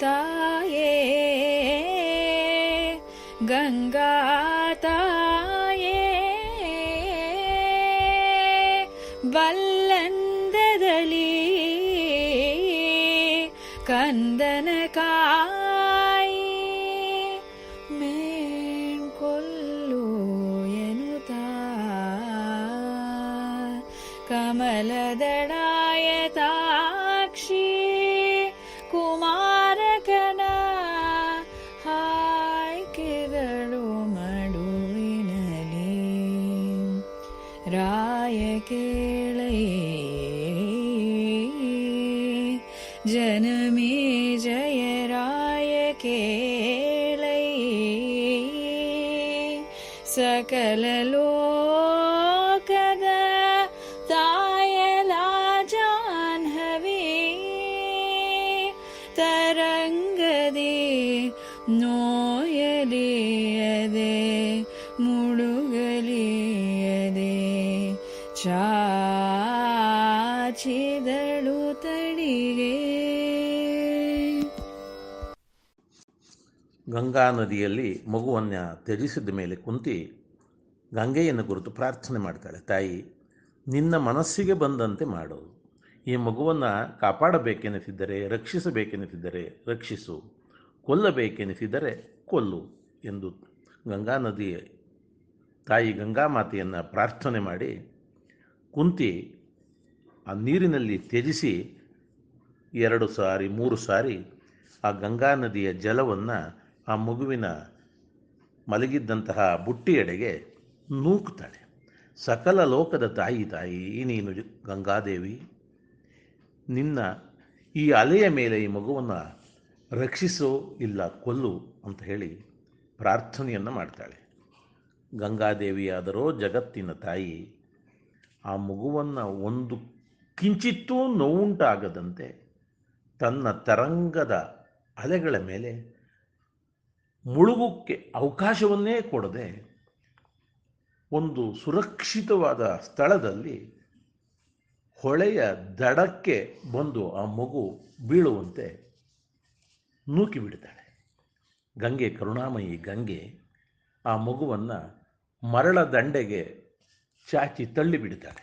ತಾಯೇ ಗಂಗಾ ತಾಯೇ ಬಲ್ಲಂದದಲ್ಲಿ ಕಂದನ ಕಾಯಿ ಮೇಣ್ಕೊಲ್ಲು रायकेळे जनमे जय रायकेळे सकललोकग तायला जाह्नवे तरङ्गदे नोयदे मुडु ಚಾಚಿದಳು ತಡಿಗೆ ಗಂಗಾ ನದಿಯಲ್ಲಿ ಮಗುವನ್ನು ತ್ಯಜಿಸಿದ ಮೇಲೆ ಕುಂತಿ ಗಂಗೆಯನ್ನು ಕುರಿತು ಪ್ರಾರ್ಥನೆ ಮಾಡ್ತಾಳೆ, ತಾಯಿ, ನಿನ್ನ ಮನಸ್ಸಿಗೆ ಬಂದಂತೆ ಮಾಡು. ಈ ಮಗುವನ್ನು ಕಾಪಾಡಬೇಕೆನಿಸಿದ್ದರೆ ರಕ್ಷಿಸಬೇಕೆನಿಸಿದ್ದರೆ ರಕ್ಷಿಸು. ಕೊಲ್ಲಬೇಕೆನಿಸಿದರೆ ಕೊಲ್ಲು ಎಂದು ಗಂಗಾ ನದಿಯ ತಾಯಿ ಗಂಗಾ ಮಾತೆಯನ್ನು ಪ್ರಾರ್ಥನೆ ಮಾಡಿ ಕುಂತಿ ಆ ನೀರಿನಲ್ಲಿ ತ್ಯಜಿಸಿ ಎರಡು ಸಾರಿ, ಮೂರು ಸಾರಿ ಆ ಗಂಗಾ ನದಿಯ ಜಲವನ್ನು ಆ ಮಗುವಿನ ಮಲಗಿದ್ದಂತಹ ಬುಟ್ಟಿಯೆಡೆಗೆ ನೂಕ್ತಾಳೆ ಸಕಲ ಲೋಕದ ತಾಯಿ ತಾಯಿ ನೀನು ಗಂಗಾದೇವಿ, ನಿನ್ನ ಈ ಅಲೆಯ ಮೇಲೆ ಈ ಮಗುವನ್ನು ರಕ್ಷಿಸೋ ಇಲ್ಲ ಕೊಲ್ಲು ಅಂತ ಹೇಳಿ ಪ್ರಾರ್ಥನೆಯನ್ನು ಮಾಡ್ತಾಳೆ. ಗಂಗಾದೇವಿಯಾದರೋ ಜಗತ್ತಿನ ತಾಯಿ ಆ ಮಗುವನ್ನು ಒಂದು ಕಿಂಚಿತ್ತೂ ನೋವುಂಟಾಗದಂತೆ ತನ್ನ ತರಂಗದ ಅಲೆಗಳ ಮೇಲೆ ಮುಳುಗುಕ್ಕೆ ಅವಕಾಶವನ್ನೇ ಕೊಡದೆ ಒಂದು ಸುರಕ್ಷಿತವಾದ ಸ್ಥಳದಲ್ಲಿ ಹೊಳೆಯ ದಡಕ್ಕೆ ಬಂದು ಆ ಮಗು ಬೀಳುವಂತೆ ನೂಕಿ ಬಿಡ್ತಾಳೆ. ಗಂಗೆ ಕರುಣಾಮಯಿ ಗಂಗೆ ಆ ಮಗುವನ್ನು ಮರಳ ದಂಡೆಗೆ ಚಾಚಿ ತಳ್ಳಿ ಬಿಡ್ತಾಳೆ